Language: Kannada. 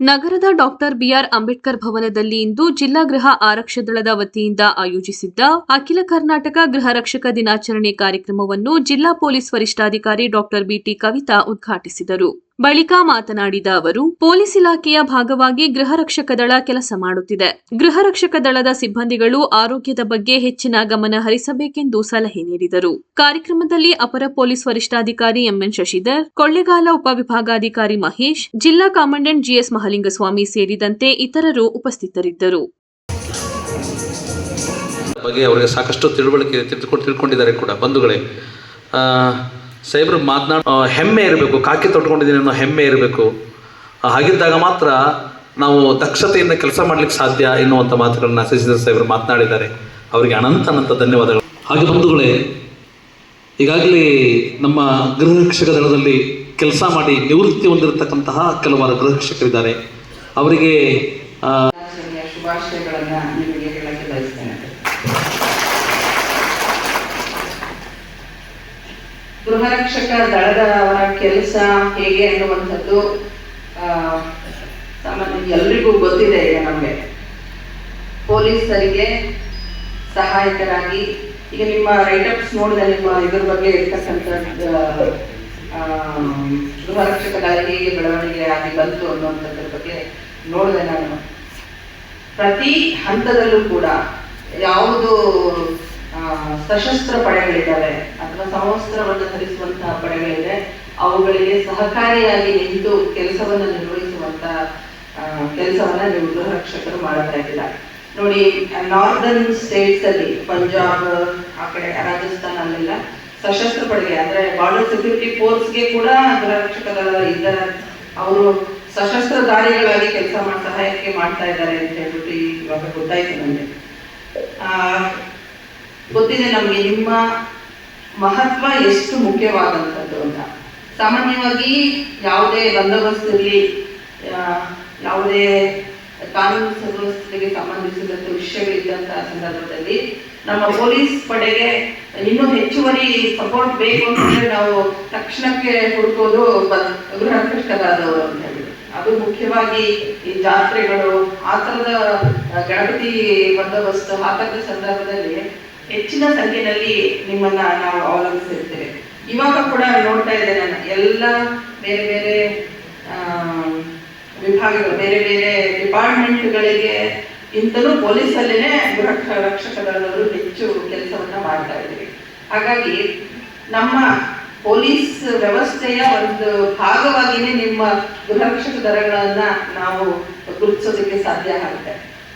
ನಗರದ ಡಾಕ್ಟರ್ ಬಿಆರ್ ಅಂಬೇಡ್ಕರ್ ಭವನದಲ್ಲಿ ಇಂದು ಜಿಲ್ಲಾ ಗೃಹ ಆರಕ್ಷ ದಳದ ವತಿಯಿಂದ ಆಯೋಜಿಸಿದ್ದ ಅಖಿಲ ಕರ್ನಾಟಕ ಗೃಹ ರಕ್ಷಕ ದಿನಾಚರಣೆ ಕಾರ್ಯಕ್ರಮವನ್ನು ಜಿಲ್ಲಾ ಪೊಲೀಸ್ ವರಿಷ್ಠಾಧಿಕಾರಿ ಡಾಕ್ಟರ್ ಬಿಟಿ ಕವಿತಾ ಉದ್ಘಾಟಿಸಿದರು. ಬಳಿಕ ಮಾತನಾಡಿದ ಅವರು, ಪೊಲೀಸ್ ಇಲಾಖೆಯ ಭಾಗವಾಗಿ ಗೃಹ ರಕ್ಷಕ ದಳ ಕೆಲಸ ಮಾಡುತ್ತಿದೆ. ಗೃಹ ರಕ್ಷಕ ದಳದ ಸಿಬ್ಬಂದಿಗಳು ಆರೋಗ್ಯದ ಬಗ್ಗೆ ಹೆಚ್ಚಿನ ಗಮನ ಹರಿಸಬೇಕೆಂದು ಸಲಹೆ ನೀಡಿದರು. ಕಾರ್ಯಕ್ರಮದಲ್ಲಿ ಅಪರ ಪೊಲೀಸ್ ವರಿಷ್ಠಾಧಿಕಾರಿ ಎಂಎನ್ ಶಶಿಧರ್, ಕೊಳ್ಳೆಗಾಲ ಉಪವಿಭಾಗಾಧಿಕಾರಿ ಮಹೇಶ್, ಜಿಲ್ಲಾ ಕಾಮಂಡೆಂಟ್ ಜಿಎಸ್ ಮಹಲಿಂಗಸ್ವಾಮಿ ಸೇರಿದಂತೆ ಇತರರು ಉಪಸ್ಥಿತರಿದ್ದರು. ಬಗ್ಗೆ ಅವರಿಗೆ ಸಾಕಷ್ಟು ತಿಳುವಳಿಕೆ ತಿಳ್ಕೊಂಡು ತಿಳ್ಕೊಂಡಿದ್ದಾರೆ ಕೂಡ ಬಂಧುಗಳೇ. ಆ, ಸಾಹೇಬ್ರು ಮಾತನಾಡ ಹೆಮ್ಮೆ ಇರಬೇಕು ಕಾಕಿ ತೊಟ್ಕೊಂಡಿದ್ದೀನಿ ಅನ್ನೋ ಹೆಮ್ಮೆ ಇರಬೇಕು. ಹಾಗಿದ್ದಾಗ ಮಾತ್ರ ನಾವು ದಕ್ಷತೆಯಿಂದ ಕೆಲಸ ಮಾಡ್ಲಿಕ್ಕೆ ಸಾಧ್ಯ ಎನ್ನುವಂಥ ಮಾತುಗಳನ್ನ ಸಿಸಿದ ಸಾಹೇಬರು ಮಾತನಾಡಿದ್ದಾರೆ. ಅವರಿಗೆ ಅನಂತ ಅನಂತ ಧನ್ಯವಾದಗಳು. ಹಾಗೆ ಬಂಧುಗಳೇ ಈಗಾಗಲೇ ನಮ್ಮ ಗೃಹ ರಕ್ಷಕ ದಳದಲ್ಲಿ ಕೆಲಸ ಮಾಡಿ ನಿವೃತ್ತಿ ಹೊಂದಿರತಕ್ಕಂತಹ ಕೆಲವಾರು ಗೃಹ ರಕ್ಷಕರಿದ್ದಾರೆ. ಅವರಿಗೆ ಶುಭಾಶಯಗಳನ್ನ ಗೃಹ ರಕ್ಷಕ ದಳದವರ ಕೆಲಸ ಹೇಗೆ ಅನ್ನುವಂಥದ್ದು ಸಾಮಾನ್ಯ ಎಲ್ರಿಗೂ ಗೊತ್ತಿದೆ ಈಗ ನಮಗೆ. ಪೊಲೀಸರಿಗೆ ಸಹಾಯಕರಾಗಿ ಈಗ ನಿಮ್ಮ ರೈಟಪ್ಸ್ ನೋಡಿದ ನಿಮ್ಮ ಇದ್ರ ಬಗ್ಗೆ ಇರ್ತಕ್ಕಂಥ ಆ, ಗೃಹ ರಕ್ಷಕ ದಳ ಹೇಗೆ ಬೆಳವಣಿಗೆ ಆಗಿ ಬಂತು ಅನ್ನುವಂಥದ್ರ ಬಗ್ಗೆ ನೋಡಿದೆ ನಾನು. ಪ್ರತಿ ಹಂತದಲ್ಲೂ ಕೂಡ ಯಾವುದು ಸಶಸ್ತ್ರ ಪಡೆಗಳಿದ್ದಾವೆ. ಅಥವಾ ಸಮವಸ್ತ್ರವನ್ನು ಧರಿಸುವಂತಹ ಪಡೆಗಳಿದೆ. ಅವುಗಳಿಗೆ ಸಹಕಾರಿಯಾಗಿ ನಿಂತು ಕೆಲಸವನ್ನು ನಿರ್ವಹಿಸುವಂತ ಕೆಲಸವನ್ನ ನೀವು ಮಾಡ್ತಾ ಇದ್ದೀರ. ನೋಡಿ ನಾರ್ದರ್ನ್ ಸ್ಟೇಟ್ಸ್ ಅಲ್ಲಿ ಪಂಜಾಬ್ ಆ ಕಡೆ ರಾಜಸ್ಥಾನ ಅಲ್ಲೆಲ್ಲ ಸಶಸ್ತ್ರ ಪಡೆಗೆ ಅಂದ್ರೆ ಬಾರ್ಡರ್ ಸೆಕ್ಯೂರಿಟಿ ಫೋರ್ಸ್ಗೆ ಕೂಡ ಗೃಹ ರಕ್ಷಕ ದಳ ಇದ್ದಾರೆ. ಅವರು ಸಶಸ್ತ್ರಧಾರಿಗಳಾಗಿ ಕೆಲಸ ಮಾಡಿ ಸಹಾಯಕ್ಕೆ ಮಾಡ್ತಾ ಇದ್ದಾರೆ ಅಂತ ಹೇಳ್ಬಿಟ್ಟು ಇವಾಗ ಗೊತ್ತಾಯ್ತು ನನಗೆ ಆ, ಗೊತ್ತಿದೆ ನಮಗೆ ನಿಮ್ಮ ಮಹತ್ವ ಎಷ್ಟು ಮುಖ್ಯವಾದಂಥದ್ದು ಅಂತ. ಸಾಮಾನ್ಯವಾಗಿ ಯಾವುದೇ ಬಂದೋಬಸ್ತ್ ಇರಲಿ ಯಾವುದೇ ಕಾನೂನು ಸುವ್ಯವಸ್ಥೆಗೆ ಸಂಬಂಧಿಸಿದಂಥ ವಿಷಯಗಳಿದ್ದಂತಹ ಸಂದರ್ಭದಲ್ಲಿ ನಮ್ಮ ಪೊಲೀಸ್ ಪಡೆಗೆ ಇನ್ನೂ ಹೆಚ್ಚುವರಿ ಸಪೋರ್ಟ್ ಬೇಕು ಅಂತಂದ್ರೆ ನಾವು ತಕ್ಷಣಕ್ಕೆ ಹುಡುಕೋದು ಗೃಹ ರಕ್ಷಕರಾದವರು ಅಂತ ಹೇಳಿ. ಅದು ಮುಖ್ಯವಾಗಿ ಈ ಜಾತ್ರೆಗಳು, ಆ ಥರದ ಗಣಪತಿ ಬಂದೋಬಸ್ತ್ ಆ ಥರದ ಸಂದರ್ಭದಲ್ಲಿ ಹೆಚ್ಚಿನ ಸಂಖ್ಯೆಯಲ್ಲಿ ನಿಮ್ಮನ್ನ ನಾವು ಅವಲಂಬಿಸಿರ್ತೇವೆ. ಇವಾಗ ಕೂಡ ನೋಡ್ತಾ ಇದ್ದೆ ನಾನು, ಎಲ್ಲ ಬೇರೆ ಬೇರೆ ವಿಭಾಗಗಳು, ಬೇರೆ ಬೇರೆ ಡಿಪಾರ್ಟ್ಮೆಂಟ್ಗಳಿಗೆ ಇಂತಲೂ ಪೊಲೀಸಲ್ಲೇ ಗೃಹ ರಕ್ಷಕ ದಳದವರು ಹೆಚ್ಚು ಕೆಲಸವನ್ನ ಮಾಡ್ತಾ ಇದ್ದೀವಿ. ಹಾಗಾಗಿ ನಮ್ಮ ಪೊಲೀಸ್ ವ್ಯವಸ್ಥೆಯ ಒಂದು ಭಾಗವಾಗಿನೇ ನಿಮ್ಮ ಗೃಹ ರಕ್ಷಕ ದಳಗಳನ್ನ ನಾವು ಗುರುತಿಸೋದಕ್ಕೆ ಸಾಧ್ಯ ಆಗುತ್ತೆ.